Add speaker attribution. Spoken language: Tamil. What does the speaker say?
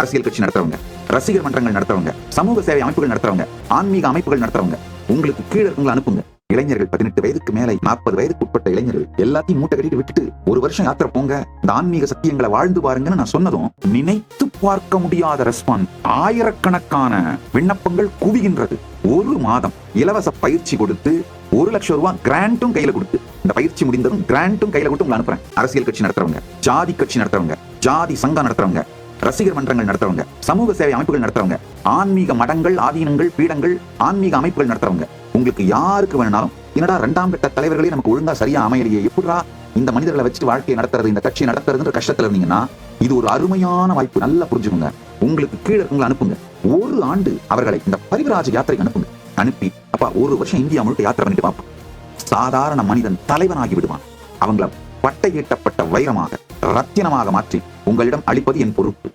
Speaker 1: அரசியல் கட்சி நடத்துறவங்க ரசிகர் மன்றங்கள் நடத்துறவங்க சமூக சேவை அமைப்புகள் நடத்துறவங்க ஆன்மீக அமைப்புகள் நடத்துறவங்க உங்களுக்கு கீழே இருக்கவங்களை அனுப்புங்க. இளைஞர்கள் பதினெட்டு வயதுக்கு மேலே நாற்பது வயதுக்கு உட்பட்ட இளைஞர்கள் எல்லாத்தையும் மூட்டை கட்டிட்டு விட்டுட்டு ஒரு வருஷம் யாத்திரை போங்க. இந்த ஆன்மீக சத்தியங்களை வாழ்ந்து பாருங்கன்னு நான் சொன்னதும் நினைத்து பார்க்க முடியாத ரெஸ்பான்ஸ் ஆயிரக்கணக்கான விண்ணப்பங்கள் குவிகின்றது. ஒரு மாதம் இலவச பயிற்சி கொடுத்து ஒரு லட்சம் ரூபாய் கிராண்டும் கையில கொடுத்து இந்த பயிற்சி முடிந்ததும் கிராண்டும் கையில கொடுத்து உங்களை அனுப்புறேன். அரசியல் கட்சி நடத்துறவங்க ஜாதி கட்சி நடத்துறவங்க ஜாதி சங்கம் நடத்துறவங்க ரசிகர் மன்றங்கள் நடத்துறவங்க சமூக சேவை அமைப்புகள் நடத்துறவங்க ஆன்மீக மடங்கள் ஆதீனங்கள் பீடங்கள் ஆன்மீக அமைப்புகள் நடத்துறவங்க உங்களுக்கு யாருக்கு வேணாலும் என்னடா ரெண்டாம் கட்ட தலைவர்களே நமக்கு ஒழுங்கா சரியா அமையலையே எப்படா இந்த மனிதர்களை வச்சு வாழ்க்கையை நடத்துறது இந்த கட்சியை நடத்துறதுன்ற கஷ்டத்துல இருந்தீங்கன்னா இது ஒரு அருமையான வாய்ப்பு நல்லா புரிஞ்சுக்கோங்க. உங்களுக்கு கீழே இருக்கவங்களை அனுப்புங்க. ஒரு ஆண்டு அவர்களை இந்த பரிவராஜ யாத்திரைக்கு அனுப்புங்க. அனுப்பி அப்பா ஒரு வருஷம் இந்தியா முழுக்க யாத்திரை பண்ணிட்டு பார்ப்போம் சாதாரண மனிதன் தலைவனாகி விடுவான். அவங்கள பட்டையிட்டப்பட்ட வைரமாக ரத்தினமாக மாற்றி உங்களிடம் அளிப்பது என் பொறுப்பு.